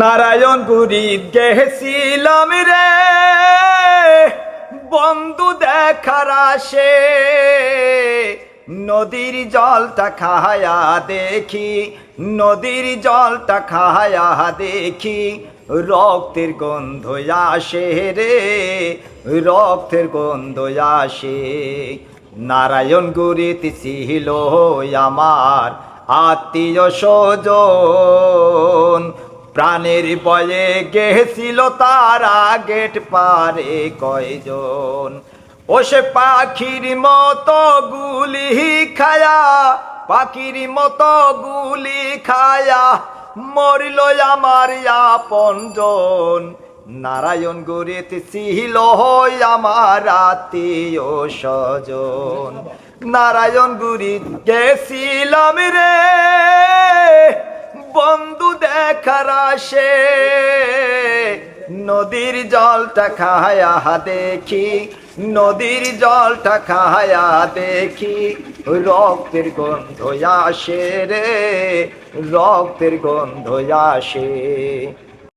নারায়ণপুরী গেছিলাম রে। বন্ধু দেখার আসে, নদীর জলটা খায়া দেখি, নদীর জলটা খায়া দেখি, রক্তের গন্ধ আসে রে, রক্তের গন্ধ আসে। নারায়ণ গুরিতে ছিল আমার আত্মীয় স্বজন। প্রাণের বয়ে গেছিল তারা গেট পারে কয়জন। ও সে পাখির মতো গুলি খায়া, পাখির মতো গুলি খায়া মরিল আমার আপনজন নারায়ণ গুরিতে ছিল আমার আত্মীয় স্বজন। নারায়ণ গুরি গেছিলাম রে। দেখার আসে, নদীর জলটা খায়া দেখি, নদীর জলটা খায়া দেখি, রক্তের গন্ধ আসে রে, রক্তের গন্ধ আসে।